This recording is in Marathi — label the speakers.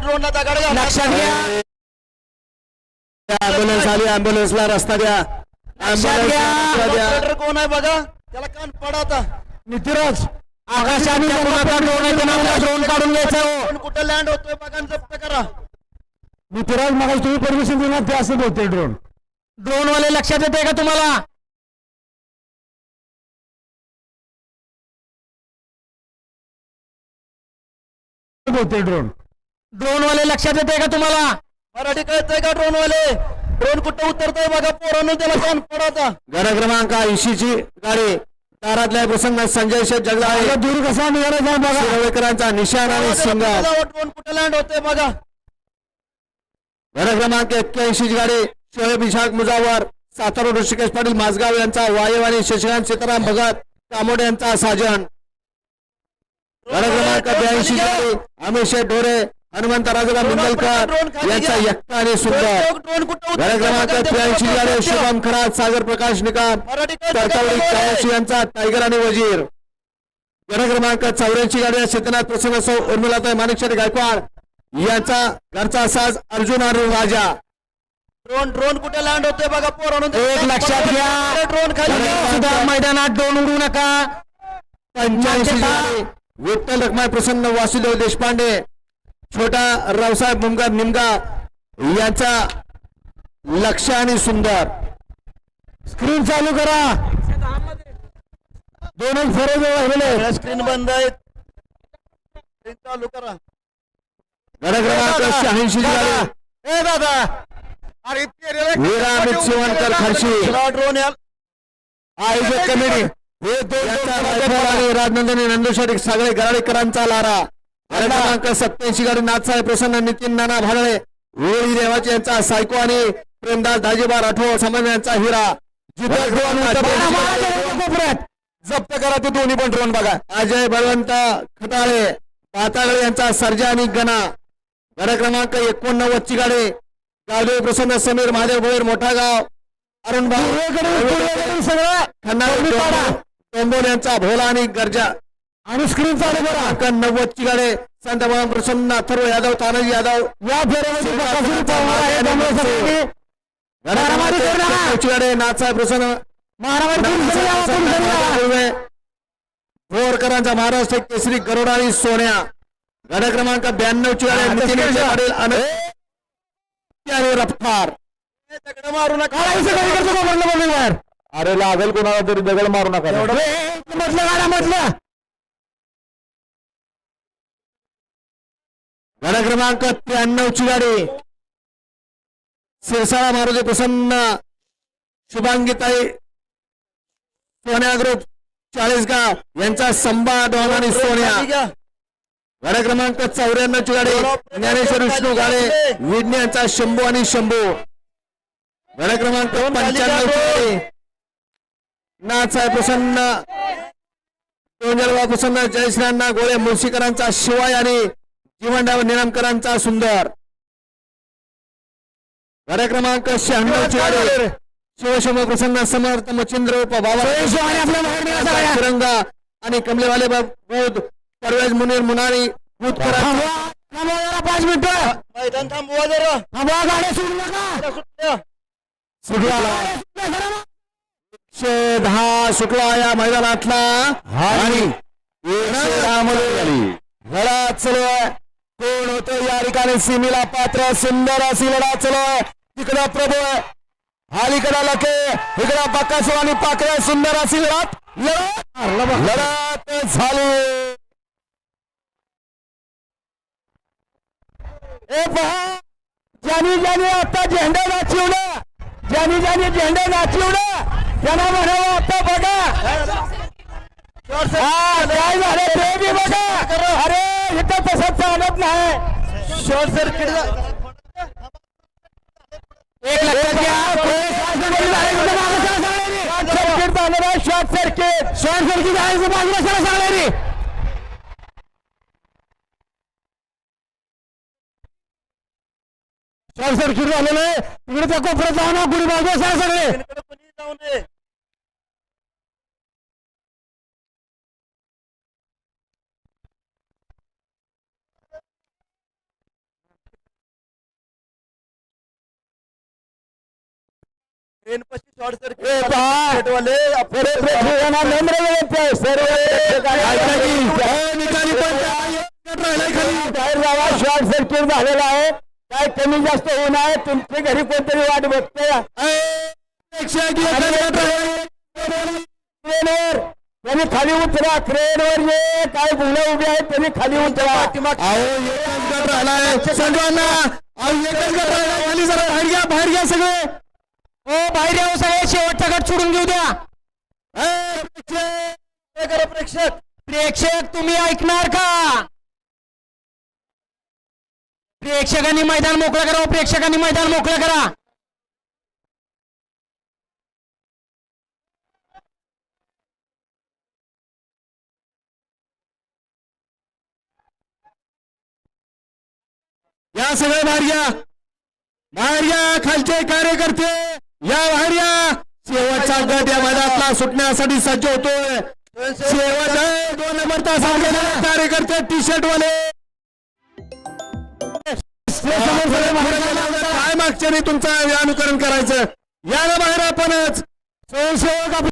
Speaker 1: ड्रोनला दगड घाला.
Speaker 2: लक्षात घ्या.
Speaker 3: अँब्युलन्स आली अँब्युलन्सला रस्ता द्या.
Speaker 1: कोण आहे बघा? त्याला कान पडा आता.
Speaker 3: नितीराज.
Speaker 2: कोणाचा ड्रोन काढून घ्यायचा हो.
Speaker 1: कुठे लँड होतोय बघा जप्त करा.
Speaker 3: नितीराज मग तुम्ही परमिशन देणार ते असं बोलते ड्रोन
Speaker 2: ड्रोन वाले लक्षात येते का तुम्हाला?
Speaker 3: बोलते ड्रोन
Speaker 2: ड्रोन वाले लक्षात येते का तुम्हाला?
Speaker 1: मराठी कळतंय का ड्रोन वाले ड्रोन कुठं उतरतोय बघा पोरांनो त्याला पडा आता
Speaker 3: घर क्रमांक ऐंशी ची गाडी दारातल्या प्रसंग संजय शेठ जगला दूर कसा निघाला बघा. शिरवेकरांचा निशाण आणि
Speaker 1: ड्रोन कुठे लँड होतोय बघा.
Speaker 3: घर क्रमांक एक्क्याऐंशी ची गाडी शोएब इशाक मुजावर. सातारा ऋषिकेश पाटील माझगाव यांचा वायव आणि शशिकांत सीताराम भगत कामोडे यांचा साजन. घर क्रमांक ब्याऐंशी ची गाडी अमित शेठ ढोरे हनुमंत राजाराम मिंदलकर यांचा आणि सुंदर. घर क्रमांक त्र्याऐंशी शुभम खरात सागर प्रकाश निकाम तरतावडी? कायाशी यांचा टायगर आणि वजीर. गण क्रमांक चौऱ्याऐंशी गाडी सिद्धनाथ प्रसन्न उर्मिलाताई माणिकशाही गायकवाड. यांचा घरचा साज अर्जुन आणि राजा.
Speaker 1: ड्रोन ड्रोन कुठे लँड होतोय बघा पोरांनो?
Speaker 2: एक लक्षात घ्या.
Speaker 1: ड्रोन खाली.
Speaker 2: सुद्धा मैदानात ड्रोन उडू नका.
Speaker 3: पंच्याऐंशी विठ्ठल रखमाय प्रसन्न वासुदेव देशपांडे. छोटा रावसाहेब मुमगार निमगा यांचा लक्ष आणि सुंदर. स्क्रीन चालू करा. दोनच फरक
Speaker 1: स्क्रीन बंद आहे स्क्रीन चालू करा.
Speaker 3: शहाऐंशी
Speaker 1: ए दादा. अरे
Speaker 3: शिवणकर खर्शी आयोजक कमिटी. हे दोन राजनंदिनी नंदुशेठ सगळे गराडीकरांचा लारा. क्रमांक सत्याऐंशी गाडी नाथसाहेब प्रसन्न नितीन नाना भाडळे वेळी देवाची यांचा सायको आणि प्रेमदास दाजीबा राठोड समाज यांचा हिरा. जप्त करा ते दोन्ही पण ड्रोन बघा. अजय बळवंत खताळे पाताळे यांचा सर्जा आणि गणा. गड क्रमांक एकोणनव्वद ची गाडी. गावदेव प्रसन्न समीर महादेव भोईर मोठा गाव. अरुण भाऊ. सगळं. खन्ना टोंबोल यांचा भोला आणि गर्जा. आणि स्क्रीन चालू करा. अंक नव्वद ची गाडी संत प्रसन्न अथर्व यादव तानाजी यादव. या फेऱ्यामध्ये नाथसाहेब प्रसन्न. भोरकरांचा महाराष्ट्र केसरी गरुडा आणि सोन्या. गड क्रमांक ब्याण्णव ची गाडी नितीन यांच्या पाटील आणि आणि रफ्तार.
Speaker 1: दगड मारू नका.
Speaker 3: अरे लागेल कोणाला तरी दगड मारू नका. म्हटलं गाडा म्हटलं गाडा क्रमांक त्र्याण्णव ची गाडी सिरसाळा मारुती प्रसन्न. शुभांगीताई. सोन्या ग्रुप. चाळीसगाव यांचा डॉन आणि सोन्या. गाडा क्रमांक चौऱ्याण्णव ची गाडी ज्ञानेश्वर विष्णू गाडे. विज्ञ यांचा शंभू आणि शंभू. गाडा क्रमांक पंच्याण्णव ची गाडी नाथसाहेब प्रसन्न. प्रसन्न. जयश्रीरांना गोळे मुळशीकरांचा शिवाय आणि जीवनराव निनामकरांचा सुंदर. गाडा क्रमांक शहाण्णव शिवशंभ प्रसन्न समर्थ मच्छिंद्र बाबा. तिरंगा आणि कमलेवाले बौद्ध परवेज मुनीर मुनारी पाच मिनिटं.
Speaker 1: मैदान थांबवा जरा.
Speaker 3: थांबवा गाड्या सोडू नका. सुटला एकशे दहा सुटला या मैदानातला. आणि एकशे दहा मध्ये झाली लढा चालू आहे. कोण होतो? या ठिकाणी सीमेला पात्र सुंदर अशी लढा चालू तिकडं प्रभू अलीकडं लके इकडं बक्कासो आणि पाकड्या सुंदर अशी लढत लढत लढत झाली. ए पहा ज्यानी ज्यानी आता झेंडा नाचवला ज्यानी ज्यानी झेंडा नाचवला त्यांना म्हणावं आता बघा. इथं तसं चालत नाही
Speaker 1: शॉर्ट सर्किट
Speaker 3: एक सर्किट झालं नाही शॉर्ट सर्किट शॉर्ट सर्किट आहे बाजूला सगळं सांगणारी शॉर्ट सर्किट झालेलं आहे तिकडे त्या कोपऱ्यात जाऊ ना सगळे
Speaker 1: शॉर्ट सर्किट
Speaker 2: झालेला आहे. काय कमी जास्त होऊ नये तुमच्या घरी कोणतरी वाट. क्रेनवर त्यांनी खाली उतरा क्रेनवर जे काय मुलं उभी आहेत त्यांनी खाली उतरा.
Speaker 3: जरा बाहेर घ्या बाहेर घ्या सगळे. हो बाहेर सगळे शेवटचा गट सोडून घेऊ द्या. प्रेक्षक,
Speaker 1: प्रेक्षक.
Speaker 3: प्रेक्षक तुम्ही ऐकणार का? प्रेक्षकांनी मैदान मोकळं करा प्रेक्षकांनी मैदान मोकळं करा. या सगळे बाहेर या बाहेर या खालचे कार्यकर्ते. या वाड्या! या शेवटचा गट या मैदानातला सुटण्यासाठी सज्ज होतोय. शेवट दोन नंबर तास कार्यकर्ते टी शर्ट वाले. काय मागच्या तुमचं? अनुकरण करायचं. या ना बाहेर आपणच. स्वयंसेवक आपले.